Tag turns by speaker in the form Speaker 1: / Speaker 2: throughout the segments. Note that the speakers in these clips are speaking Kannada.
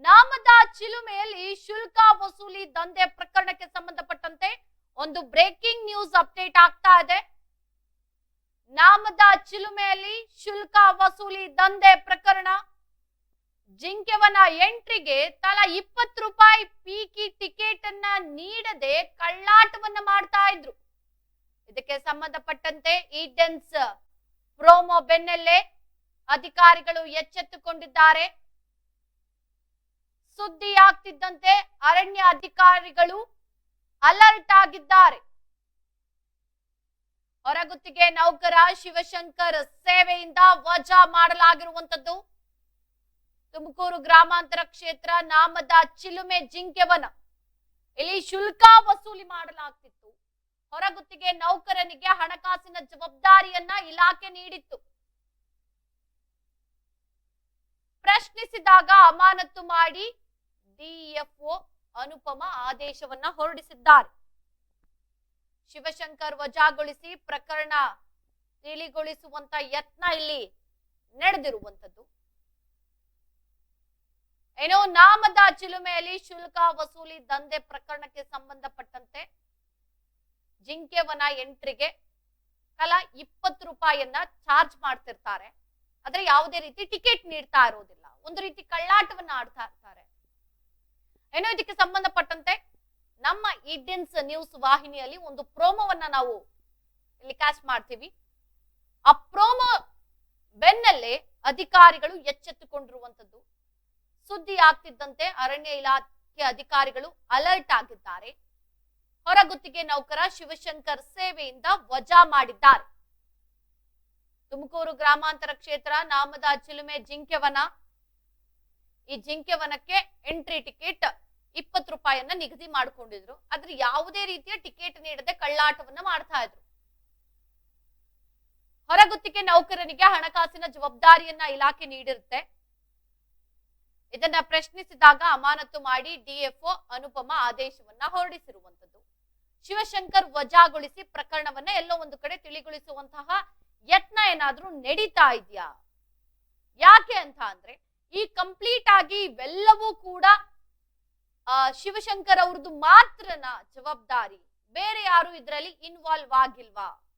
Speaker 1: ನಾಮದ ಚಿಲುಮೆಯಲ್ಲಿ ಶುಲ್ಕ ವಸೂಲಿ ದಂಧೆ ಪ್ರಕರಣಕ್ಕೆ ಸಂಬಂಧಪಟ್ಟಂತೆ ಒಂದು ಬ್ರೇಕಿಂಗ್ ನ್ಯೂಸ್ ಅಪ್ಡೇಟ್ ಆಗ್ತಾ ಇದೆ. ನಾಮದ ಚಿಲುಮೆಯಲ್ಲಿ ಶುಲ್ಕ ವಸೂಲಿ ದಂಧೆ ಪ್ರಕರಣ. ಜಿಂಕೆವನ ಎಂಟ್ರಿಗೆ ತಲಾ ಇಪ್ಪತ್ತು ರೂಪಾಯಿ ಪಿಕಿ ಟಿಕೆಟ್ ಅನ್ನ ನೀಡದೆ ಕಳ್ಳಾಟವನ್ನ ಮಾಡ್ತಾ ಇದ್ರು. ಇದಕ್ಕೆ ಸಂಬಂಧಪಟ್ಟಂತೆ ಈಡೆನ್ಸ್ ಪ್ರೋಮೋ ಬೆನ್ನಲ್ಲೇ ಅಧಿಕಾರಿಗಳು ಎಚ್ಚೆತ್ತುಕೊಂಡಿದ್ದಾರೆ. ಸುದ್ದಿ ಆಗ್ತಿದ್ದಂತೆ ಅರಣ್ಯ ಅಧಿಕಾರಿಗಳು ಅಲರ್ಟ್ ಆಗಿದ್ದಾರೆ. ಹೊರಗುತ್ತಿಗೆ ನೌಕರ ಶಿವಶಂಕರ್ ಸೇವೆಯಿಂದ ವಜಾ ಮಾಡಲಾಗಿರುವಂತದ್ದು ತುಮಕೂರು ಗ್ರಾಮಾಂತರ ಕ್ಷೇತ್ರ ನಾಮದ ಚಿಲುಮೆ ಜಿಂಕೆವನ. ಇಲ್ಲಿ ಶುಲ್ಕ ವಸೂಲಿ ಮಾಡಲಾಗ್ತಿತ್ತು. ಹೊರಗುತ್ತಿಗೆ ನೌಕರನಿಗೆ ಹಣಕಾಸಿನ ಜವಾಬ್ದಾರಿಯನ್ನ ಇಲಾಖೆ ನೀಡಿತ್ತು. ಪ್ರಶ್ನಿಸಿದಾಗ ಅಮಾನತು ಮಾಡಿ ಡಿಎಫ್ಒ ಅನುಪಮ ಆದೇಶವನ್ನ ಹೊರಡಿಸಿದ್ದಾರೆ. ಶಿವಶಂಕರ್ ವಜಾಗೊಳಿಸಿ ಪ್ರಕರಣ ತಿಳಿಗೊಳಿಸುವಂತ ಯತ್ನ ಇಲ್ಲಿ ನಡೆದಿರುವಂತದ್ದು ಏನೋ ನಾಮದ ಚಿಲುಮೆಯಲ್ಲಿ ಶುಲ್ಕ ವಸೂಲಿ ದಂಧೆ ಪ್ರಕರಣಕ್ಕೆ ಸಂಬಂಧಪಟ್ಟಂತೆ ಜಿಂಕೆವನ ಎಂಟ್ರಿಗೆ ತಲಾ ಇಪ್ಪತ್ತು ರೂಪಾಯಿಯನ್ನ ಚಾರ್ಜ್ ಮಾಡ್ತಿರ್ತಾರೆ. ಆದ್ರೆ ಯಾವುದೇ ರೀತಿ ಟಿಕೆಟ್ ನೀಡ್ತಾ ಇರೋದಿಲ್ಲ. ಒಂದು ರೀತಿ ಕಳ್ಳಾಟವನ್ನ ಆಡ್ತಾ ಇರ್ತಾರೆ. ಏನೋ ಇದಕ್ಕೆ ಸಂಬಂಧಪಟ್ಟಂತೆ ನಮ್ಮ ಇಂಡಿಯನ್ಸ್ ನ್ಯೂಸ್ ವಾಹಿನಿಯಲ್ಲಿ ಒಂದು ಪ್ರೋಮೋವನ್ನ ನಾವು ಇಲ್ಲಿ ಕ್ಯಾಸ್ಟ್ ಮಾಡ್ತೀವಿ. ಆ ಪ್ರೋಮೋ ಬೆನ್ನಲ್ಲೇ ಅಧಿಕಾರಿಗಳು ಎಚ್ಚೆತ್ತುಕೊಂಡಿರುವಂತದ್ದು ಸುದ್ದಿ ಆಗ್ತಿದ್ದಂತೆ ಅರಣ್ಯ ಇಲಾಖೆ ಅಧಿಕಾರಿಗಳು ಅಲರ್ಟ್ ಆಗಿದ್ದಾರೆ. ಹೊರಗುತ್ತಿಗೆ ನೌಕರ ಶಿವಶಂಕರ್ ಸೇವೆಯಿಂದ ವಜಾ ಮಾಡಿದ್ದಾರೆ. ತುಮಕೂರು ಗ್ರಾಮಾಂತರ ಕ್ಷೇತ್ರ, ನಾಮದ, ಚಿಲುಮೆ ಜಿಂಕೆವನ ಈ ಜಿಂಕೆವನಕ್ಕೆ ಎಂಟ್ರಿ ಟಿಕೆಟ್ ಇಪ್ಪತ್ತು ರೂಪಾಯಿಯನ್ನ ನಿಗದಿ ಮಾಡಿಕೊಂಡಿದ್ರು. ಆದ್ರೆ ಯಾವುದೇ ರೀತಿಯ ಟಿಕೆಟ್ ನೀಡದೆ ಕಳ್ಳಾಟವನ್ನ ಮಾಡ್ತಾ ಇದ್ರು. ಹೊರಗುತ್ತಿಗೆ ನೌಕರನಿಗೆ ಹಣಕಾಸಿನ ಜವಾಬ್ದಾರಿಯನ್ನ ಇಲಾಖೆ ನೀಡಿರುತ್ತೆ. ಇದನ್ನ ಪ್ರಶ್ನಿಸಿದಾಗ ಅಮಾನತು ಮಾಡಿ ಡಿಎಫ್ಒ ಅನುಪಮ ಆದೇಶವನ್ನ ಹೊರಡಿಸಿರುವಂತದ್ದು ಶಿವಶಂಕರ್ ವಜಾಗೊಳಿಸಿ ಪ್ರಕರಣವನ್ನ ಎಲ್ಲೋ ಒಂದು ಕಡೆ ತಿಳಿಗೊಳಿಸುವಂತಹ ಯತ್ನ ಏನಾದ್ರೂ ನಡೀತಾ ಇದೆಯಾ? ಯಾಕೆ ಅಂತ ಅಂದ್ರೆ ಈ ಕಂಪ್ಲೀಟ್ ಆಗಿ ಇವೆಲ್ಲವೂ ಕೂಡ ಶಿವಶಂಕರ್ ಅವ್ರದ್ದು ಮಾತ್ರನ ಜವಾಬ್ದಾರಿ. ಬೇರೆ ಯಾರು ಇದರಲ್ಲಿ ಇನ್ವಾಲ್ವ್ ಆಗಿಲ್ವಾ?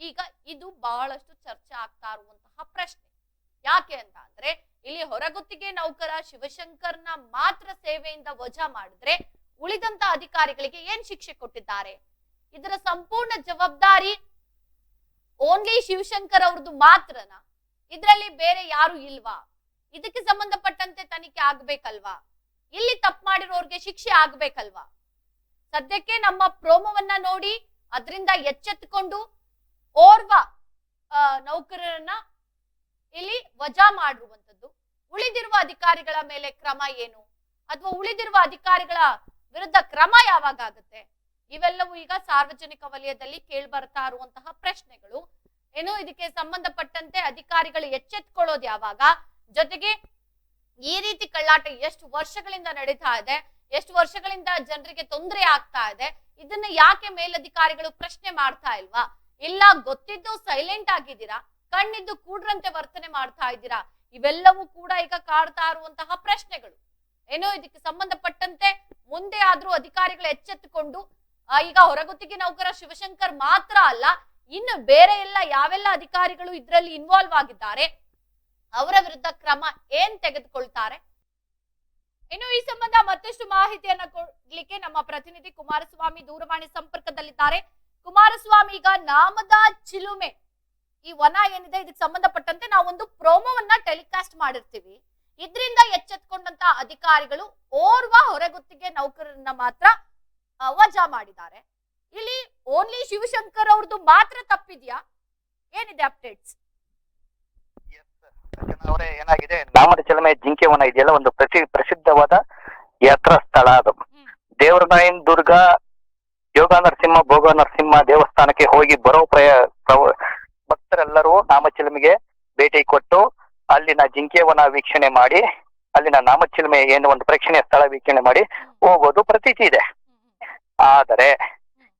Speaker 1: ಈಗ ಇದು ಬಹಳಷ್ಟು ಚರ್ಚೆ ಆಗ್ತಾ ಇರುವಂತಹ ಪ್ರಶ್ನೆ. ಯಾಕೆ ಅಂತ ಅಂದ್ರೆ, ಇಲ್ಲಿ ಹೊರಗುತ್ತಿಗೆ ನೌಕರ ಶಿವಶಂಕರ್ನ ಮಾತ್ರ ಸೇವೆಯಿಂದ ವಜಾ ಮಾಡಿದ್ರೆ ಉಳಿದಂತ ಅಧಿಕಾರಿಗಳಿಗೆ ಏನ್ ಶಿಕ್ಷೆ ಕೊಟ್ಟಿದ್ದಾರೆ? ಇದರ ಸಂಪೂರ್ಣ ಜವಾಬ್ದಾರಿ ಓನ್ಲಿ ಶಿವಶಂಕರ್ ಅವ್ರದ್ದು ಮಾತ್ರನ? ಇದರಲ್ಲಿ ಬೇರೆ ಯಾರು ಇಲ್ವಾ? ಇದಕ್ಕೆ ಸಂಬಂಧಪಟ್ಟಂತೆ ತನಿಖೆ ಆಗ್ಬೇಕಲ್ವಾ? ಇಲ್ಲಿ ತಪ್ಪು ಮಾಡಿರೋರ್ಗೆ ಶಿಕ್ಷೆ ಆಗ್ಬೇಕಲ್ವಾ? ಸದ್ಯಕ್ಕೆ ನಮ್ಮ ಪ್ರೋಮೋವನ್ನ ನೋಡಿ ಅದರಿಂದ ಎಚ್ಚೆತ್ತುಕೊಂಡು ಓರ್ವ ನೌಕರರನ್ನ ಇಲ್ಲಿ ವಜಾ ಮಾಡಿರುವಂತದ್ದು ಉಳಿದಿರುವ ಅಧಿಕಾರಿಗಳ ಮೇಲೆ ಕ್ರಮ ಏನು? ಅಥವಾ ಉಳಿದಿರುವ ಅಧಿಕಾರಿಗಳ ವಿರುದ್ಧ ಕ್ರಮ ಯಾವಾಗ ಆಗುತ್ತೆ? ಇವೆಲ್ಲವೂ ಈಗ ಸಾರ್ವಜನಿಕ ವಲಯದಲ್ಲಿ ಕೇಳಿ ಬರ್ತಾ ಇರುವಂತಹ ಪ್ರಶ್ನೆಗಳು. ಏನು ಇದಕ್ಕೆ ಸಂಬಂಧಪಟ್ಟಂತೆ ಅಧಿಕಾರಿಗಳು ಎಚ್ಚೆತ್ಕೊಳ್ಳೋದು ಯಾವಾಗ? ಜೊತೆಗೆ ಈ ರೀತಿ ಕಳ್ಳಾಟ ಎಷ್ಟು ವರ್ಷಗಳಿಂದ ನಡೀತಾ ಇದೆ, ಎಷ್ಟು ವರ್ಷಗಳಿಂದ ಜನರಿಗೆ ತೊಂದರೆ ಆಗ್ತಾ ಇದೆ, ಇದನ್ನ ಯಾಕೆ ಮೇಲಧಿಕಾರಿಗಳು ಪ್ರಶ್ನೆ ಮಾಡ್ತಾ ಇಲ್ವಾ? ಇಲ್ಲ, ಗೊತ್ತಿದ್ದು ಸೈಲೆಂಟ್ ಆಗಿದ್ದೀರಾ? ಕಣ್ಣಿದ್ದು ಕೂಡ್ರಂತೆ ವರ್ತನೆ ಮಾಡ್ತಾ ಇದ್ದೀರಾ? ಇವೆಲ್ಲವೂ ಕೂಡ ಈಗ ಕಾಡ್ತಾ ಇರುವಂತಹ ಪ್ರಶ್ನೆಗಳು. ಏನೋ ಇದಕ್ಕೆ ಸಂಬಂಧಪಟ್ಟಂತೆ ಮುಂದೆ ಆದ್ರೂ ಅಧಿಕಾರಿಗಳು ಎಚ್ಚೆತ್ತುಕೊಂಡು ಈಗ ಹೊರಗುತ್ತಿಗೆ ನೌಕರ ಶಿವಶಂಕರ್ ಮಾತ್ರ ಅಲ್ಲ, ಇನ್ನು ಬೇರೆ ಎಲ್ಲ ಯಾವೆಲ್ಲ ಅಧಿಕಾರಿಗಳು ಇದರಲ್ಲಿ ಇನ್ವಾಲ್ವ್ ಆಗಿದ್ದಾರೆ ಅವರ ವಿರುದ್ಧ ಕ್ರಮ ಏನ್ ತೆಗೆದುಕೊಳ್ತಾರೆ? ಇನ್ನು ಈ ಸಂಬಂಧ ಮತ್ತಷ್ಟು ಮಾಹಿತಿಯನ್ನ ಕೊಡ್ಲಿಕ್ಕೆ ನಮ್ಮ ಪ್ರತಿನಿಧಿ ಕುಮಾರಸ್ವಾಮಿ ದೂರವಾಣಿ ಸಂಪರ್ಕದಲ್ಲಿದ್ದಾರೆ. ಕುಮಾರಸ್ವಾಮಿ, ಈಗ ನಾಮದ ಚಿಲುಮೆ. ಈ ವನ ಏನಿದೆ, ಇದಕ್ಕೆ ಸಂಬಂಧಪಟ್ಟಂತೆ ನಾವು ಒಂದು ಪ್ರೋಮೋವನ್ನ ಟೆಲಿಕಾಸ್ಟ್ ಮಾಡಿರ್ತೀವಿ. ಇದರಿಂದ ಎಚ್ಚೆತ್ಕೊಂಡಂತ ಅಧಿಕಾರಿಗಳು ಓರ್ವ ಹೊರಗುತ್ತಿಗೆ ನೌಕರರನ್ನ ಮಾತ್ರ ವಜಾ ಮಾಡಿದ್ದಾರೆ. ಇಲ್ಲಿ ಓನ್ಲಿ ಶಿವಶಂಕರ್ ಅವ್ರದ್ದು ಮಾತ್ರ ತಪ್ಪಿದ್ಯಾ? ಏನಿದೆ ಅಪ್ಡೇಟ್ಸ್
Speaker 2: ಅವರೇ ಏನಾಗಿದೆ? ನಾಮದ ಚಲಮೆ ಜಿಂಕೆವನ ಇದೆಯಲ್ಲ ಒಂದು ಪ್ರಸಿ ಪ್ರಸಿದ್ಧವಾದ ಯಾತ್ರಾ ಸ್ಥಳ ಅದು. ದೇವರನಾಯನ್ ದುರ್ಗ ಯೋಗ ನರಸಿಂಹ ಭೋಗ ನರಸಿಂಹ ದೇವಸ್ಥಾನಕ್ಕೆ ಹೋಗಿ ಬರೋ ಪ್ರಯ ಭಕ್ತರೆಲ್ಲರೂ ನಾಮಚಿಲುಮೆಗೆ ಭೇಟಿ ಕೊಟ್ಟು ಅಲ್ಲಿನ ಜಿಂಕೆವನ ವೀಕ್ಷಣೆ ಮಾಡಿ ಅಲ್ಲಿನ ನಾಮಚಿಲುಮೆ ಏನು ಒಂದು ಪ್ರೇಕ್ಷಣೀಯ ಸ್ಥಳ ವೀಕ್ಷಣೆ ಮಾಡಿ ಹೋಗೋದು ಪ್ರತೀತಿ ಇದೆ. ಆದರೆ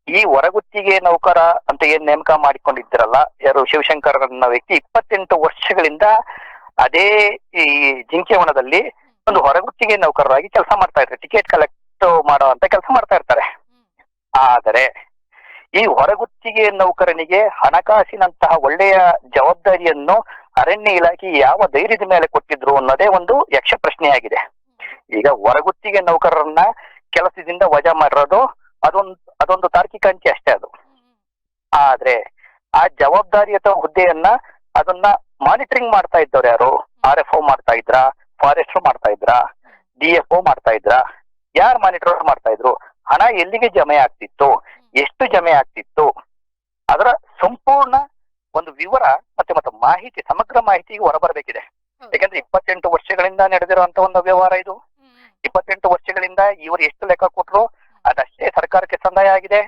Speaker 2: ಈ ಹೊರಗುತ್ತಿಗೆ ನೌಕರ ಅಂತ ಏನ್ ನೇಮಕ ಮಾಡಿಕೊಂಡಿದ್ರಲ್ಲ ಯಾರು ಶಿವಶಂಕರ್ ಅನ್ನೋ ವ್ಯಕ್ತಿ ಇಪ್ಪತ್ತೆಂಟು ವರ್ಷಗಳಿಂದ ಅದೇ ಈ ಜಿಂಕೆವನದಲ್ಲಿ ಒಂದು ಹೊರಗುತ್ತಿಗೆ ನೌಕರರಾಗಿ ಕೆಲಸ ಮಾಡ್ತಾ ಇರ್ತಾರೆ. ಟಿಕೆಟ್ ಕಲೆಕ್ಟ್ ಮಾಡೋ ಅಂತ ಕೆಲಸ ಮಾಡ್ತಾ ಇರ್ತಾರೆ. ಆದರೆ ಈ ಹೊರಗುತ್ತಿಗೆ ನೌಕರನಿಗೆ ಹಣಕಾಸಿನಂತಹ ಒಳ್ಳೆಯ ಜವಾಬ್ದಾರಿಯನ್ನು ಅರಣ್ಯ ಇಲಾಖೆ ಯಾವ ಧೈರ್ಯದ ಮೇಲೆ ಕೊಟ್ಟಿದ್ರು ಅನ್ನೋದೇ ಒಂದು ಯಕ್ಷ ಪ್ರಶ್ನೆಯಾಗಿದೆ. ಈಗ ಹೊರಗುತ್ತಿಗೆ ನೌಕರರನ್ನ ಕೆಲಸದಿಂದ ವಜಾ ಮಾಡಿರೋದು ಅದೊಂದು ಅದೊಂದು ತಾರ್ಕಿಕ ಅಂಕೆ ಅಷ್ಟೇ ಅದು. ಆದ್ರೆ ಆ ಜವಾಬ್ದಾರಿಯುತ ಹುದ್ದೆಯನ್ನ ಅದನ್ನ ಮಾನಿಟರಿಂಗ್ ಮಾಡ್ತಾ ಇದ್ದವ್ರು ಯಾರು? ಆರ್ ಎಫ್ ಓ ಮಾಡ್ತಾ ಇದ್ರ? ಫಾರೆಸ್ಟ್ ಮಾಡ್ತಾ ಇದ್ರ? ಡಿ ಎಫ್ ಓ ಮಾಡ್ತಾ ಇದ್ರ? ಯಾರು ಮಾನಿಟರ್ ಮಾಡ್ತಾ ಇದ್ರು? ಹಣ ಎಲ್ಲಿಗೆ ಜಮೆ ಆಗ್ತಿತ್ತು? ಎಷ್ಟು ಜಮೆ ಆಗ್ತಿತ್ತು? ಅದರ ಸಂಪೂರ್ಣ ಒಂದು ವಿವರ ಮತ್ತೆ ಮತ್ತೆ ಮಾಹಿತಿ ಸಮಗ್ರ ಮಾಹಿತಿ ಹೊರಬರಬೇಕಿದೆ. ಯಾಕಂದ್ರೆ ಇಪ್ಪತ್ತೆಂಟು ವರ್ಷಗಳಿಂದ ನಡೆದಿರುವಂತ ಒಂದು ವ್ಯವಹಾರ ಇದು. ಇಪ್ಪತ್ತೆಂಟು ವರ್ಷಗಳಿಂದ ಇವರು ಎಷ್ಟು ಲೆಕ್ಕ ಕೊಟ್ರು ಅದಷ್ಟೇ ಸರ್ಕಾರಕ್ಕೆ ಸಂದಾಯ ಆಗಿದೆ.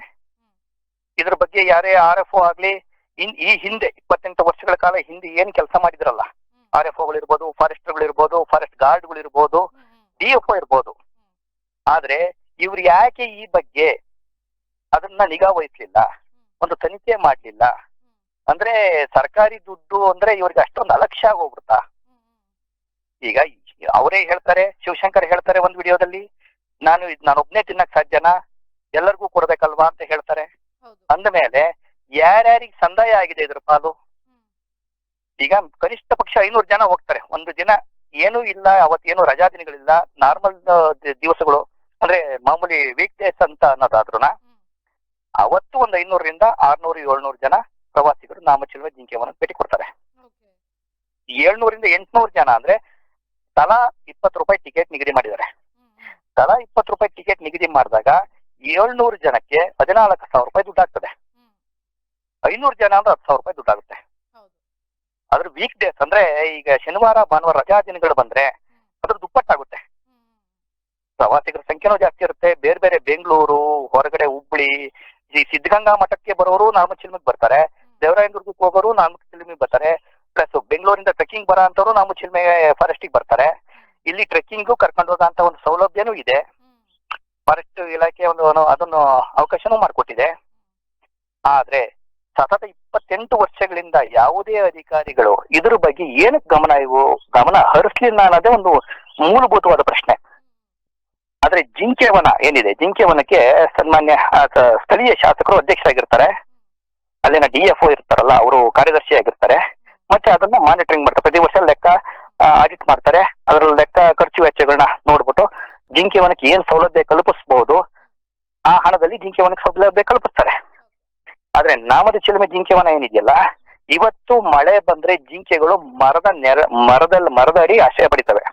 Speaker 2: ಇದ್ರ ಬಗ್ಗೆ ಯಾರೇ ಆರ್ ಎಫ್ ಆಗ್ಲಿ ಇನ್ ಈ ಹಿಂದೆ ಇಪ್ಪತ್ತೆಂಟು ವರ್ಷಗಳ ಕಾಲ ಹಿಂದೆ ಏನ್ ಕೆಲಸ ಮಾಡಿದ್ರಲ್ಲ. ಆರ್ ಎಫ್ ಒಗಳು ಇರ್ಬೋದು ಫಾರೆಸ್ಟರ್ಗಳು ಇರ್ಬೋದು ಫಾರೆಸ್ಟ್ ಗಾರ್ಡ್ಗಳು ಇರ್ಬೋದು. ಡಿ ಎಫ್ ಒ ಇರ್ಬೋದು ಆದ್ರೆ ಇವ್ರು ಯಾಕೆ ಈ ಬಗ್ಗೆ ಅದನ್ನ ನಿಗಾ ವಹಿಸ್ಲಿಲ್ಲ ಒಂದು ತನಿಖೆ ಮಾಡ್ಲಿಲ್ಲ ಅಂದ್ರೆ ಸರ್ಕಾರಿ ದುಡ್ಡು ಅಂದ್ರೆ ಇವ್ರಿಗೆ ಅಷ್ಟೊಂದು ಅಲಕ್ಷ್ಯ ಆಗೋಗ್ಬಿಡ್ತಾ. ಈಗ ಅವರೇ ಹೇಳ್ತಾರೆ ಶಿವಶಂಕರ್ ಹೇಳ್ತಾರೆ ಒಂದ್ ವಿಡಿಯೋದಲ್ಲಿ ನಾನು ನಾನು ನಾನೊಬ್ನೇ ತಿನ್ನಕ್ ಸಾಧ್ಯನಾ ಎಲ್ಲರಿಗೂ ಕೊಡ್ಬೇಕಲ್ವಾ ಅಂತ ಹೇಳ್ತಾರೆ ಅಂದ ಮೇಲೆ ಯಾರ್ಯಾರಿಗೆ ಸಂದಾಯ ಆಗಿದೆ ಇದ್ರ ಪಾಲು ಈಗ ಕನಿಷ್ಠ ಪಕ್ಷ ಐನೂರು ಜನ ಹೋಗ್ತಾರೆ ಒಂದು ದಿನ ಏನೂ ಇಲ್ಲ ಅವತ್ತೇನು ರಜಾ ದಿನಗಳಿಲ್ಲ ನಾರ್ಮಲ್ ದಿವಸಗಳು ಅಂದ್ರೆ ಮಾಮೂಲಿ ವೀಕ್ ಡೇಸ್ ಅಂತ ಅನ್ನೋದಾದ್ರುನ
Speaker 1: ಹ್ಮ್.
Speaker 2: ಅವತ್ತು ಒಂದು ಐನೂರರಿಂದ ಆರ್ನೂರು ಏಳ್ನೂರು ಜನ ಪ್ರವಾಸಿಗರು ನಾಮಚಿಲುವೆ ಜಿಂಕೆವನ್ನ ಭೇಟಿ ಕೊಡ್ತಾರೆ. ಏಳ್ನೂರಿಂದ ಎಂಟ್ನೂರು ಜನ ಅಂದ್ರೆ ತಲಾ ಇಪ್ಪತ್ತು ರೂಪಾಯಿ ಟಿಕೆಟ್ ನಿಗದಿ ಮಾಡಿದ್ದಾರೆ. ತಲಾ ಇಪ್ಪತ್ತು ರೂಪಾಯಿ ಟಿಕೆಟ್ ನಿಗದಿ ಮಾಡಿದಾಗ ಏಳ್ನೂರು ಜನಕ್ಕೆ ಹದಿನಾಲ್ಕು ಸಾವಿರ ರೂಪಾಯಿ ದುಡ್ಡು ಆಗ್ತದೆ. ಐನೂರು ಜನ ಅಂದ್ರೆ ಹತ್ತು ಸಾವಿರ ರೂಪಾಯಿ ದುಡ್ಡು ಆಗುತ್ತೆ
Speaker 1: ಹೌದು.
Speaker 2: ಅದ್ರ ವೀಕ್ ಡೇಸ್ ಅಂದ್ರೆ ಈಗ ಶನಿವಾರ ಭಾನುವಾರ ರಜಾ ದಿನಗಳು ಬಂದ್ರೆ ಅದ್ರ ದುಪ್ಪಟ್ಟಾಗುತ್ತೆ. ಪ್ರವಾಸಿಗರ ಸಂಖ್ಯೆನೂ ಜಾಸ್ತಿ ಇರುತ್ತೆ. ಬೇರೆ ಬೇರೆ ಬೆಂಗಳೂರು ಹೊರಗಡೆ ಹುಬ್ಳಿ ಈ ಸಿದ್ಧಗಂಗಾ ಮಠಕ್ಕೆ ಬರೋರು ನಾಮಚಿಲ್ಮಿಗೆ ಬರ್ತಾರೆ. ದೇವರಾಯನದುರ್ಗಕ್ಕೆ ಹೋಗೋರು ನಾಮಚಿಲ್ಮಿಗೆ ಬರ್ತಾರೆ. ಪ್ಲಸ್ ಬೆಂಗಳೂರಿಂದ ಟ್ರೆಕ್ಕಿಂಗ್ ಬರೋ ಅಂತವ್ರು ಫಾರೆಸ್ಟ್ ಫಾರೆಸ್ಟಿಗೆ ಬರ್ತಾರೆ. ಇಲ್ಲಿ ಟ್ರೆಕ್ಕಿಂಗು ಕರ್ಕೊಂಡು ಹೋಗಂತ ಒಂದು ಸೌಲಭ್ಯನೂ ಇದೆ. ಫಾರೆಸ್ಟ್ ಇಲಾಖೆ ಒಂದು ಅದನ್ನು ಅವಕಾಶನೂ ಮಾಡಿಕೊಟ್ಟಿದೆ. ಆದ್ರೆ ಸತತ ಇಪ್ಪತ್ತೆಂಟು ವರ್ಷಗಳಿಂದ ಯಾವುದೇ ಅಧಿಕಾರಿಗಳು ಇದ್ರ ಬಗ್ಗೆ ಏನಕ್ಕೆ ಗಮನ ಇವು? ಗಮನ ಹರಿಸ್ಲಿಲ್ಲ ಅನ್ನೋದೇ ಒಂದು ಮೂಲಭೂತವಾದ ಪ್ರಶ್ನೆ. ಆದ್ರೆ ಜಿಂಕೆವನ ಏನಿದೆ? ಜಿಂಕೆವನಕ್ಕೆ ಸನ್ಮಾನ್ಯ ಸ್ಥಳೀಯ ಶಾಸಕರು ಅಧ್ಯಕ್ಷರಾಗಿರ್ತಾರೆ. ಅಲ್ಲಿನ ಡಿ ಎಫ್ ಒ ಇರ್ತಾರಲ್ಲ, ಅವರು ಕಾರ್ಯದರ್ಶಿ ಆಗಿರ್ತಾರೆ. ಮತ್ತೆ ಅದನ್ನ ಮಾನಿಟರಿಂಗ್ ಮಾಡ್ತಾರೆ. ಪ್ರತಿ ವರ್ಷ ಲೆಕ್ಕ ಆಡಿಟ್ ಮಾಡ್ತಾರೆ. ಅದರ ಲೆಕ್ಕ, ಖರ್ಚು ವೆಚ್ಚಗಳನ್ನ ನೋಡ್ಬಿಟ್ಟು ಜಿಂಕೆವನಕ್ಕೆ ಏನ್ ಸೌಲಭ್ಯ ಕಲ್ಪಿಸಬಹುದು ಆ ಹಣದಲ್ಲಿ ಜಿಂಕೆವನಕ್ಕೆ ಸೌಲಭ್ಯ ಕಲ್ಪಿಸ್ತಾರೆ. ಆದ್ರೆ ನಾಮದ ಚಿಲುಮೆ ಜಿಂಕೆವನ ಏನಿದೆಯಲ್ಲ, ಇವತ್ತು ಮಳೆ ಬಂದ್ರೆ ಜಿಂಕೆಗಳು ಮರದ ನೆರ ಮರದಲ್ಲಿ ಮರದ ಅಡಿ ಆಶ್ರಯ ಪಡಿತವೆ.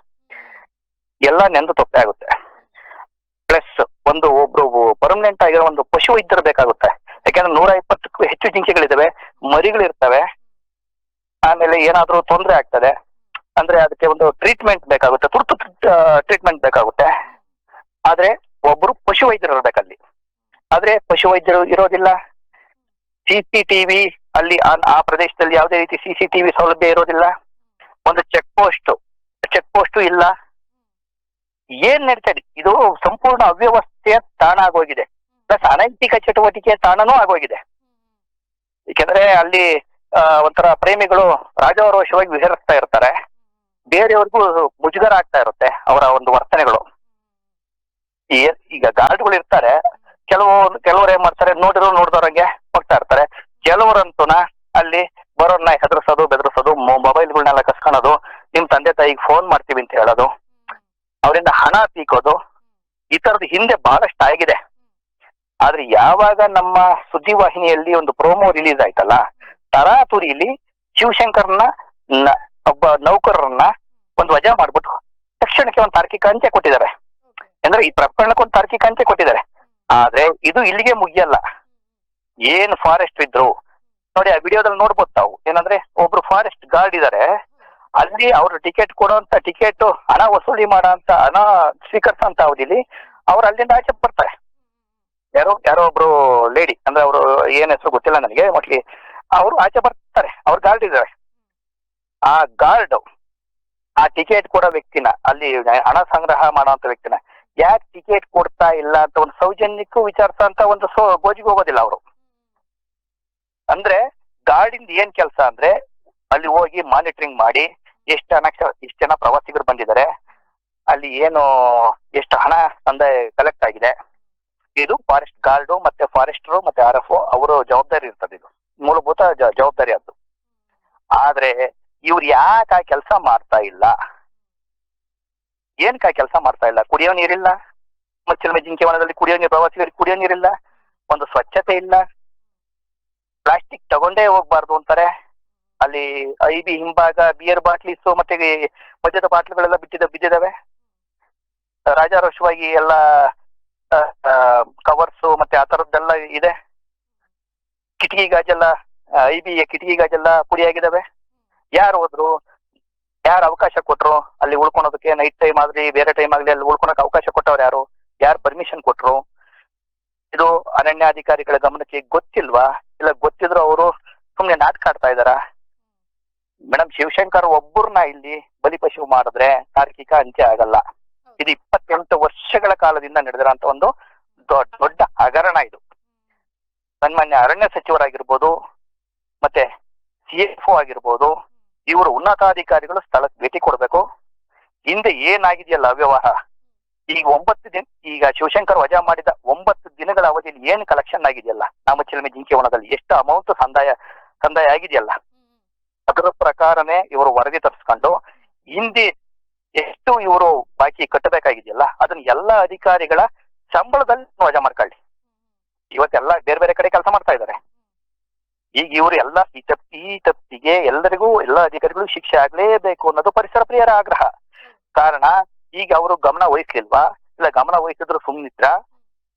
Speaker 2: ಎಲ್ಲ ನೆಂದು ತೊಪ್ಪೆ ಆಗುತ್ತೆ. ಪ್ಲಸ್ ಒಂದು ಒಬ್ರು ಪರ್ಮನೆಂಟ್ ಆಗಿರೋ ಒಂದು ಪಶು ವೈದ್ಯರು ಬೇಕಾಗುತ್ತೆ. ಯಾಕಂದ್ರೆ ನೂರ ಇಪ್ಪತ್ತಕ್ಕೂ ಹೆಚ್ಚು ಜಿಂಕೆಗಳಿದಾವೆ, ಮರಿಗಳಿರ್ತವೆ. ಆಮೇಲೆ ಏನಾದ್ರೂ ತೊಂದರೆ ಆಗ್ತದೆ, ಅಂದ್ರೆ ಅದಕ್ಕೆ ಒಂದು ಟ್ರೀಟ್ಮೆಂಟ್ ಬೇಕಾಗುತ್ತೆ, ತುರ್ತು ಟ್ರೀಟ್ಮೆಂಟ್ ಬೇಕಾಗುತ್ತೆ. ಆದ್ರೆ ಒಬ್ರು ಪಶು ವೈದ್ಯರು ಇರ್ಬೇಕಲ್ಲಿ. ಆದ್ರೆ ಪಶು ವೈದ್ಯರು ಇರೋದಿಲ್ಲ. ಸಿಸಿಟಿವಿ ಅಲ್ಲಿ ಆ- ಪ್ರದೇಶದಲ್ಲಿ ಯಾವುದೇ ರೀತಿ ಸಿಸಿಟಿವಿ ಸೌಲಭ್ಯ ಇರೋದಿಲ್ಲ. ಒಂದು ಚೆಕ್ ಪೋಸ್ಟ್ ಚೆಕ್ ಪೋಸ್ಟ್ ಇಲ್ಲ. ಏನ್ ನಡೀತದೆ ಇದು? ಸಂಪೂರ್ಣ ಅವ್ಯವಸ್ಥೆಯ ತಾಣ ಆಗೋಗಿದೆ. ಪ್ಲಸ್ ಅನೈತಿಕ ಚಟುವಟಿಕೆಯ ತಾಣನೂ ಆಗೋಗಿದೆ. ಏಕೆಂದ್ರೆ ಅಲ್ಲಿ ಒಂಥರ ಪ್ರೇಮಿಗಳು ರಾಜಾರೋಷವಾಗಿ ವಿಹರಿಸ್ತಾ ಇರ್ತಾರೆ. ಬೇರೆಯವ್ರಿಗೂ ಮುಜುಗರ ಆಗ್ತಾ ಇರುತ್ತೆ ಅವರ ಒಂದು ವರ್ತನೆಗಳು. ಈಗ ಗಾರ್ಡ್ಗಳು ಇರ್ತಾರೆ. ಕೆಲವು ಕೆಲವರು ಏನ್ ಮಾಡ್ತಾರೆ? ನೋಡಿರೋ ನೋಡ್ದವ್ರಂಗೆ. ಹೋಗ್ತಾ ಇರ್ತಾರೆ. ಕೆಲವರಂತೂನ ಅಲ್ಲಿ ಬರೋರ್ನ ಹೆದರ್ಸೋದು ಬೆದರ್ಸೋದು ಮೊಬೈಲ್ಗಳನ್ನೆಲ್ಲ ಕಸ್ಕೊಳೋದು ನಿಮ್ ತಂದೆ ತಾಯಿಗೆ ಫೋನ್ ಮಾಡ್ತೀವಿ ಅಂತ ಹೇಳೋದು ಅವರಿಂದ ಹಣ ತೀಕೋದು ಈ ತರದ ಹಿಂದೆ ಬಹಳಷ್ಟು ಆಗಿದೆ. ಆದ್ರೆ ಯಾವಾಗ ನಮ್ಮ ಸುದ್ದಿವಾಹಿನಿಯಲ್ಲಿ ಒಂದು ಪ್ರೋಮೋ ರಿಲೀಸ್ ಆಯ್ತಲ್ಲ ತರಾತುರಿಲಿ ಶಿವಶಂಕರ್ನ ಒಬ್ಬ ನೌಕರರನ್ನ ಒಂದು ವಜಾ ಮಾಡ್ಬಿಟ್ಟು ತಕ್ಷಣಕ್ಕೆ ಒಂದು ತಾರ್ಕಿಕ ಅಂತ್ಯ ಕೊಟ್ಟಿದ್ದಾರೆ. ಅಂದ್ರೆ ಈ ಪ್ರಕರಣಕ್ಕೆ ಒಂದು ತಾರ್ಕಿಕ ಅಂತ್ಯ ಕೊಟ್ಟಿದ್ದಾರೆ. ಆದ್ರೆ ಇದು ಇಲ್ಲಿಗೆ ಮುಗಿಯಲ್ಲ. ಏನ್ ಫಾರೆಸ್ಟ್ ಇದ್ರು? ನೋಡಿ, ಆ ವಿಡಿಯೋದಲ್ಲಿ ನೋಡ್ಬೋದು ತಾವು. ಏನಂದ್ರೆ, ಒಬ್ರು ಫಾರೆಸ್ಟ್ ಗಾರ್ಡ್ ಇದಾರೆ. ಅಲ್ಲಿ ಅವರು ಟಿಕೆಟ್ ಕೊಡುವಂತ ಟಿಕೆಟ್ ಹಣ ವಸೂಲಿ ಮಾಡೋ ಹಣ ಸ್ವೀಕರಿಸೋಂತ ಅವಧಿಲಿ ಅವ್ರು ಅಲ್ಲಿಂದ ಆಚೆ ಬರ್ತಾರೆ. ಯಾರೋ ಯಾರೋ ಒಬ್ರು ಲೇಡಿ ಅಂದ್ರೆ ಅವರು ಏನ್ ಹೆಸರು ಗೊತ್ತಿಲ್ಲ ನನಗೆ ಮೋಸ್ಟ್ಲಿ ಅವರು ಆಚೆ ಬರ್ತಾರೆ. ಅವ್ರು ಗಾರ್ಡ್ ಇದ್ದಾರೆ ಆ ಗಾರ್ಡ್ ಆ ಟಿಕೆಟ್ ಕೊಡೋ ವ್ಯಕ್ತಿನ, ಅಲ್ಲಿ ಹಣ ಸಂಗ್ರಹ ಮಾಡುವಂತ ವ್ಯಕ್ತಿನ, ಯಾಕೆ ಟಿಕೆಟ್ ಕೊಡ್ತಾ ಇಲ್ಲ ಅಂತ ಒಂದು ಸೌಜನ್ಯಕ್ಕೂ ವಿಚಾರಿಸೋ ಅಂತ ಒಂದು ಸೋ, ಗೋಜಿಗೆ ಹೋಗೋದಿಲ್ಲ ಅವರು. ಅಂದ್ರೆ ಗಾರ್ಡಿಂದ ಏನ್ ಕೆಲಸ ಅಂದ್ರೆ ಅಲ್ಲಿ ಹೋಗಿ ಮಾನಿಟರಿಂಗ್ ಮಾಡಿ ಎಷ್ಟು ಹಣ ಎಷ್ಟು ಜನ ಪ್ರವಾಸಿಗರು ಬಂದಿದ್ದಾರೆ, ಅಲ್ಲಿ ಏನು, ಎಷ್ಟು ಹಣ ಸಂದಾಯ ಕಲೆಕ್ಟ್ ಆಗಿದೆ. ಇದು ಫಾರೆಸ್ಟ್ ಗಾರ್ಡು ಮತ್ತೆ ಫಾರೆಸ್ಟರು ಮತ್ತೆ ಆರ್ ಎಫ್ ಅವರು ಜವಾಬ್ದಾರಿ ಇರ್ತದೆ ಇದು. ಮೂಲಭೂತ ಜವಾಬ್ದಾರಿ ಅದು. ಆದ್ರೆ ಇವ್ರು ಯಾಕೆ ಆ ಕೆಲಸ ಮಾಡ್ತಾ ಇಲ್ಲ? ಏನಕ್ಕೆ ಆ ಕೆಲಸ ಮಾಡ್ತಾ ಇಲ್ಲ? ಕುಡಿಯೋ ನೀರಿಲ್ಲ? ಮಚ್ಚಲ್ ಜಿಂಕೆ ವನದಲ್ಲಿ ಕುಡಿಯೋ ನೀರು, ಪ್ರವಾಸಿಗರಿಗೆ ಕುಡಿಯೋ ನೀರಿಲ್ಲ? ಒಂದು ಸ್ವಚ್ಛತೆ ಇಲ್ಲ? ಪ್ಲಾಸ್ಟಿಕ್ ತಗೊಂಡೇ ಹೋಗ್ಬಾರ್ದು ಅಂತಾರೆ. ಅಲ್ಲಿ ಐ ಬಿ ಹಿಂಭಾಗ ಬಿಯರ್ ಬಾಟ್ಲಿಸ್ ಮತ್ತೆ ಮದ್ಯದ ಬಾಟ್ಲುಗಳೆಲ್ಲ ಬಿಟ್ಟಿದ ಬಿದ್ದಿದಾವೆ. ರಾಜಾರೋಷವಾಗಿ ಎಲ್ಲ ಕವರ್ಸ್ ಮತ್ತೆ ಆ ತರದ್ದೆಲ್ಲ ಇದೆ. ಕಿಟಕಿ ಗಾಜೆಲ್ಲ ಐ ಬಿ ಕಿಟಕಿ ಗಾಜೆಲ್ಲ ಪುಡಿಯಾಗಿದ್ದಾವೆ ಯಾರು ಹೋದ್ರು, ಯಾರು ಅವಕಾಶ ಕೊಟ್ರು, ಅಲ್ಲಿ ಉಳ್ಕೊಳೋದಕ್ಕೆ ನೈಟ್ ಟೈಮ್ ಆಗಲಿ, ಬೇರೆ ಟೈಮ್ ಆಗ್ಲಿ ಅಲ್ಲಿ ಉಳ್ಕೊಳಕ್ ಅವಕಾಶ ಕೊಟ್ಟವ್ರು ಯಾರು? ಯಾರು ಪರ್ಮಿಷನ್ ಕೊಟ್ರು? ಇದು ಅರಣ್ಯಾಧಿಕಾರಿಗಳ ಗಮನಕ್ಕೆ ಗೊತ್ತಿಲ್ವಾ? ಇಲ್ಲ ಗೊತ್ತಿದ್ರು ಅವರು ಸುಮ್ನೆ ನಾಟಕ ಆಡ್ತಾ ಇದಾರ ಮೇಡಮ್ ಶಿವಶಂಕರ್ ಒಬ್ಬರನ್ನ ಇಲ್ಲಿ ಬಲಿಪಶು ಮಾಡಿದ್ರೆ ತಾರ್ಕಿಕ ಅಂತ್ಯ ಆಗಲ್ಲ. ಇದು ಇಪ್ಪತ್ತೆಂಟು ವರ್ಷಗಳ ಕಾಲದಿಂದ ನಡೆದಿರೋಂತ ಒಂದು ದೊಡ್ಡ ದೊಡ್ಡ ಹಗರಣ ಇದು. ಸನ್ಮಾನ್ಯ ಅರಣ್ಯ ಸಚಿವರಾಗಿರ್ಬೋದು ಮತ್ತೆ ಸಿ ಎಫ್ ಆಗಿರ್ಬೋದು ಇವರು ಉನ್ನತಾಧಿಕಾರಿಗಳು ಸ್ಥಳಕ್ಕೆ ಭೇಟಿ ಕೊಡಬೇಕು. ಹಿಂದೆ ಏನಾಗಿದೆಯಲ್ಲ ಅವ್ಯವಹಾರ? ಈಗ ಒಂಬತ್ತು ದಿನ, ಈಗ ಶಿವಶಂಕರ್ ವಜಾ ಮಾಡಿದ ಒಂಬತ್ತು ದಿನಗಳ ಅವಧಿಯಲ್ಲಿ ಏನ್ ಕಲೆಕ್ಷನ್ ಆಗಿದೆಯಲ್ಲ? ನಾಮಚಿಲಮೆ ಜಿಂಕೆ ವನದಲ್ಲಿ ಎಷ್ಟು ಅಮೌಂಟ್ ಸಂದಾಯ ಸಂದಾಯ ಆಗಿದೆಯಲ್ಲ? ಅದರ ಪ್ರಕಾರನೇ ಇವರು ವರದಿ ತರಿಸ್ಕೊಂಡು ಹಿಂದೆ ಎಷ್ಟು ಇವರು ಬಾಕಿ ಕಟ್ಟಬೇಕಾಗಿದೆಯಲ್ಲ, ಅದನ್ನ ಎಲ್ಲ ಅಧಿಕಾರಿಗಳ ಸಂಬಳದಲ್ಲಿ ವಜಾ ಮಾಡ್ಕೊಳ್ಳಿ. ಇವತ್ತೆಲ್ಲ ಬೇರೆ ಬೇರೆ ಕಡೆ ಕೆಲಸ ಮಾಡ್ತಾ ಇದ್ದಾರೆ. ಈಗ ಇವರು ಎಲ್ಲ ಈ ತಪ್ಪಿ ಈ ತಪ್ಪಿಗೆ ಎಲ್ಲರಿಗೂ, ಎಲ್ಲ ಅಧಿಕಾರಿಗಳು ಶಿಕ್ಷೆ ಆಗ್ಲೇಬೇಕು ಅನ್ನೋದು ಪರಿಸರ ಪ್ರಿಯರ ಆಗ್ರಹ. ಕಾರಣ ಈಗ ಅವರು ಗಮನ ವಹಿಸ್ಲಿಲ್ವಾ? ಇಲ್ಲ ಗಮನ ವಹಿಸಿದ್ರು ಸುಮ್ನಿದ್ರ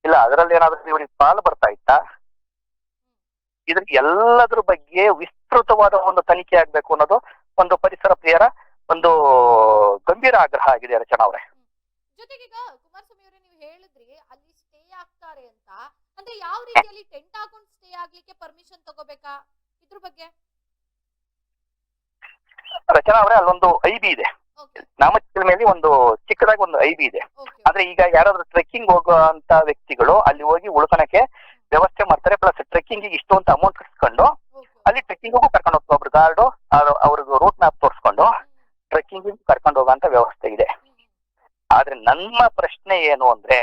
Speaker 2: ಇಲ್ಲ ಅದರಲ್ಲಿ ಏನಾದ್ರೂ ಇವರಿಗೆ ಪಾಲು ಬರ್ತಾ ಇತ್ತಾ? ಇದ್ರ ಎಲ್ಲದ್ರ ಬಗ್ಗೆ ವಿಸ್ತೃತವಾದ ಒಂದು ತನಿಖೆ ಆಗ್ಬೇಕು ಅನ್ನೋದು ಒಂದು ಪರಿಸರ ಪ್ರಿಯರ ಒಂದು ಗಂಭೀರ ಆಗ್ರಹ ಆಗಿದೆ ರಚನಾ ಅವರೇ.
Speaker 1: ಜೊತೆಗೆ ಈಗ ಕುಮಾರಸ್ವಾಮಿ ಅವರೇ ನೀವು ಹೇಳಿದ್ರಿ ಅಲ್ಲಿ ಸ್ಟೇ ಆಗ್ತಾರೆ ಅಂತ. ಅಂದ್ರೆ ಯಾವ ರೀತಿಯಲ್ಲಿ ಟೆಂಟ್ ಹಾಕೊಂಡು ಸ್ಟೇ ಆಗ್ಲಿಕ್ಕೆ ಪರ್ಮಿಷನ್ ತಗೋಬೇಕಾ? ಇದ್ರ ಬಗ್ಗೆ.
Speaker 2: ರಚನಾ ಅವರೇ ಅಲ್ಲೊಂದು ಐ ಬಿ ಇದೆ.
Speaker 1: ಓಕೆ
Speaker 2: ಮೇಲೆ ಒಂದು ಚಿಕ್ಕದಾಗಿ ಒಂದು ಐವಿ ಇದೆ. ಅಂದ್ರೆ ಈಗ ಯಾರಾದ್ರೂ ಟ್ರೆಕ್ಕಿಂಗ್ ಹೋಗುವಂತ ವ್ಯಕ್ತಿಗಳು ಅಲ್ಲಿ ಹೋಗಿ ಉಳ್ಕೊಳಕ್ಕೆ ವ್ಯವಸ್ಥೆ ಮಾಡ್ತಾರೆ. ಪ್ಲಸ್ ಟ್ರೆಕ್ಕಿಂಗ್ ಇಷ್ಟು ಅಂತ ಅಮೌಂಟ್
Speaker 1: ಕಟ್ಸ್ಕೊಂಡು
Speaker 2: ಅಲ್ಲಿ ಟ್ರೆಕ್ಕಿಂಗ್ ಕರ್ಕೊಂಡು ಹೋಗ್ತಾರೆ. ಒಬ್ರು ಗಾರ್ಡು ಅವ್ರಿಗೆ ರೂಟ್ ಮ್ಯಾಪ್ ತೋರಿಸ್ಕೊಂಡು ಟ್ರೆಕ್ಕಿಂಗ್ ಕರ್ಕೊಂಡು ಹೋಗುವಂತ ವ್ಯವಸ್ಥೆ ಇದೆ. ಆದ್ರೆ ನನ್ನ ಪ್ರಶ್ನೆ ಏನು ಅಂದ್ರೆ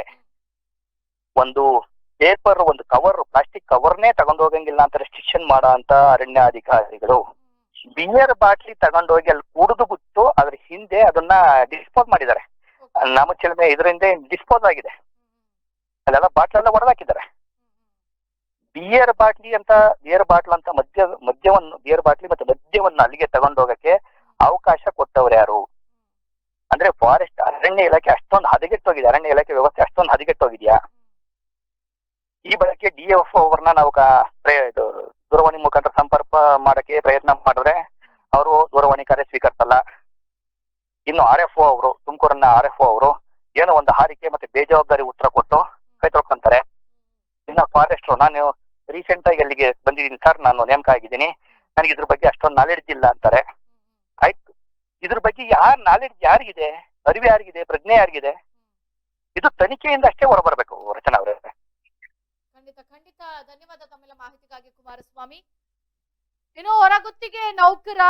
Speaker 2: ಒಂದು ಪೇಪರ್ ಒಂದು ಕವರ್ ಪ್ಲಾಸ್ಟಿಕ್ ಕವರ್ನೇ ತಗೊಂಡು ಹೋಗಂಗಿಲ್ಲ ಅಂತ ರೆಸ್ಟ್ರಿಕ್ಷನ್ ಮಾಡೋ ಅಂತ ಅರಣ್ಯಾಧಿಕಾರಿಗಳು ಬಿಯರ್ ಬಾಟ್ಲಿ ತಗೊಂಡೋಗಿ ಅಲ್ಲಿ ಕುಡಿದು ಬಿಟ್ಟು ಅದ್ರ ಹಿಂದೆ ಅದನ್ನ ಡಿಸ್ಪೋಸ್ ಮಾಡಿದ್ದಾರೆ. ನಾಮಚಿಲಮೆ ಇದರಿಂದ ಡಿಸ್ಪೋಸ್ ಆಗಿದೆ. ಅಲ್ಲೆಲ್ಲ ಬಾಟ್ಲೆಲ್ಲ ಹೊಡೆದಾಕಿದ್ದಾರೆ ಬಿಯರ್ ಬಾಟ್ಲಿ ಅಂತ ಬಿಯರ್ ಬಾಟ್ಲ್ ಅಂತ ಮದ್ಯ ಮದ್ಯವನ್ನು ಬಿಯರ್ ಬಾಟ್ಲಿ ಮತ್ತೆ ಮದ್ಯವನ್ನು ಅಲ್ಲಿಗೆ ತಗೊಂಡೋಗಕ್ಕೆ ಅವಕಾಶ ಕೊಟ್ಟವ್ರು ಯಾರು? ಅಂದ್ರೆ ಫಾರೆಸ್ಟ್ ಅರಣ್ಯ ಇಲಾಖೆ ಅಷ್ಟೊಂದು ಹದಗೆಟ್ಟೋಗಿದೆ ಅರಣ್ಯ ಇಲಾಖೆ ವ್ಯವಸ್ಥೆ ಅಷ್ಟೊಂದು ಹದಗೆಟ್ಟೋಗಿದ್ಯಾ ಈ ಬಳಕೆ ಡಿ ಎಫ್ ಅವ್ರನ್ನ ನಾವು ದೂರವಾಣಿ ಮುಖಾಂತರ ಸಂಪರ್ಕ ಮಾಡಕ್ಕೆ ಪ್ರಯತ್ನ ಮಾಡಿದ್ರೆ ಅವರು ದೂರವಾಣಿ ಕಾರ್ಯ ಸ್ವೀಕರಿಸಲ್ಲ. ಇನ್ನು ಆರ್ ಎಫ್ ಒ ಅವರು ತುಮಕೂರನ್ನ ಆರ್ ಎಫ್ ಒ ಅವರು ಏನೋ ಒಂದು ಹಾರಿಕೆ ಮತ್ತೆ ಬೇಜವಾಬ್ದಾರಿ ಉತ್ತರ ಕೊಟ್ಟು ಕೈ ತೊಳ್ಕೊಂತಾರೆ. ಇನ್ನು ಫಾರೆಸ್ಟ್ರು ನಾನು ರೀಸೆಂಟ್ ಆಗಿ ಅಲ್ಲಿಗೆ ಬಂದಿದ್ದೀನಿ ಸರ್, ನಾನು ನೇಮಕ ಆಗಿದ್ದೀನಿ. ನನಗೆ ಇದ್ರ ಬಗ್ಗೆ ಅಷ್ಟೊಂದು ನಾಲೆಡ್ಜ್ ಇಲ್ಲ ಅಂತಾರೆ. ಆಯ್ತು. ಇದ್ರ ಬಗ್ಗೆ ಯಾರ ನಾಲೆಡ್ಜ್ ಯಾರಿಗಿದೆ? ಅರಿವು ಯಾರಿಗಿದೆ? ಪ್ರಜ್ಞೆ ಯಾರಿಗಿದೆ? ಇದು ತನಿಖೆಯಿಂದ ಅಷ್ಟೇ ಹೊರಬರ್ಬೇಕು ರಚನಾ ಅವರೇ.
Speaker 1: ಧನ್ಯವಾದ ತಮ್ಮೆಲ್ಲ ಮಾಹಿತಿಗಾಗಿ ಕುಮಾರಸ್ವಾಮಿ. ಇನ್ನು ಹೊರಗುತ್ತಿಗೆ ನೌಕರ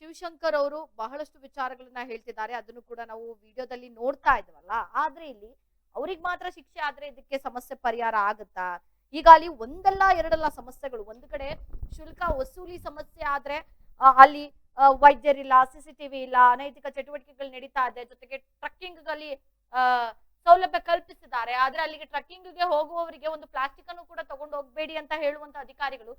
Speaker 1: ಶಿವಶಂಕರ್ ಅವರು ಬಹಳಷ್ಟು ವಿಚಾರಗಳನ್ನ ಹೇಳ್ತಿದ್ದಾರೆ. ಅದನ್ನು ಕೂಡ ನಾವು ವಿಡಿಯೋದಲ್ಲಿ ನೋಡ್ತಾ ಇದ್ವಲ್ಲ, ಆದ್ರೆ ಇಲ್ಲಿ ಅವ್ರಿಗೆ ಮಾತ್ರ ಶಿಕ್ಷೆ ಆದ್ರೆ ಇದಕ್ಕೆ ಸಮಸ್ಯೆ ಪರಿಹಾರ ಆಗುತ್ತಾ? ಈಗ ಅಲ್ಲಿ ಒಂದಲ್ಲ ಎರಡಲ್ಲ ಸಮಸ್ಯೆಗಳು. ಒಂದು ಕಡೆ ಶುಲ್ಕ ವಸೂಲಿ ಸಮಸ್ಯೆ ಆದ್ರೆ ಅಲ್ಲಿ ವೈದ್ಯರಿಲ್ಲ ಸಿಸಿಟಿವಿ ಇಲ್ಲ, ಅನೈತಿಕ ಚಟುವಟಿಕೆಗಳು ನಡೀತಾ ಇದೆ. ಜೊತೆಗೆ ಟ್ರಕ್ಕಿಂಗ್ ಅಲ್ಲಿ ಸೌಲಭ್ಯ ಕಲ್ಪಿಸಿದ್ದಾರೆ. ಆದ್ರೆ ಅಲ್ಲಿಗೆ ಟ್ರಕ್ಕಿಂಗ್ಗೆ ಹೋಗುವವರಿಗೆ ಒಂದು ಪ್ಲಾಸ್ಟಿಕ್ ಅನ್ನು ಕೂಡ ತಗೊಂಡು ಹೋಗ್ಬೇಡಿ ಅಂತ ಹೇಳುವಂತ ಅಧಿಕಾರಿಗಳು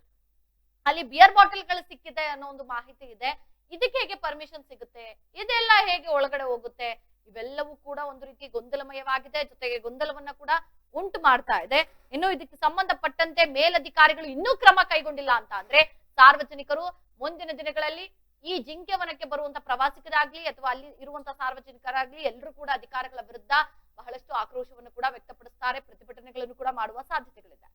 Speaker 1: ಅಲ್ಲಿ ಬಿಯರ್ ಬಾಟಲ್ಗಳು ಸಿಕ್ಕಿದೆ ಅನ್ನೋ ಒಂದು ಮಾಹಿತಿ ಇದೆ. ಇದಕ್ಕೆ ಹೇಗೆ ಪರ್ಮಿಷನ್ ಸಿಗುತ್ತೆ? ಇದೆಲ್ಲ ಹೇಗೆ ಒಳಗಡೆ ಹೋಗುತ್ತೆ? ಇವೆಲ್ಲವೂ ಕೂಡ ಒಂದು ರೀತಿ ಗೊಂದಲಮಯವಾಗಿದೆ. ಜೊತೆಗೆ ಗೊಂದಲವನ್ನ ಕೂಡ ಉಂಟು ಮಾಡ್ತಾ ಇದೆ. ಇನ್ನು ಇದಕ್ಕೆ ಸಂಬಂಧಪಟ್ಟಂತೆ ಮೇಲಧಿಕಾರಿಗಳು ಇನ್ನೂ ಕ್ರಮ ಕೈಗೊಂಡಿಲ್ಲ ಅಂತ ಅಂದ್ರೆ ಸಾರ್ವಜನಿಕರು ಮುಂದಿನ ದಿನಗಳಲ್ಲಿ ಈ ಜಿಂಕೆ ವನಕ್ಕೆ ಬರುವಂತ ಪ್ರವಾಸಿಗರಾಗ್ಲಿ ಅಥವಾ ಅಲ್ಲಿ ಇರುವಂತಹ ಸಾರ್ವಜನಿಕರಾಗ್ಲಿ ಎಲ್ಲರೂ ಕೂಡ ಅಧಿಕಾರಿಗಳ ವಿರುದ್ಧ ಬಹಳಷ್ಟು ಆಕ್ರೋಶವನ್ನು ಕೂಡ ವ್ಯಕ್ತಪಡಿಸ್ತಾರೆ ಪ್ರತಿಭಟನೆಗಳನ್ನು ಕೂಡ ಮಾಡುವ ಸಾಧ್ಯತೆಗಳಿದೆ.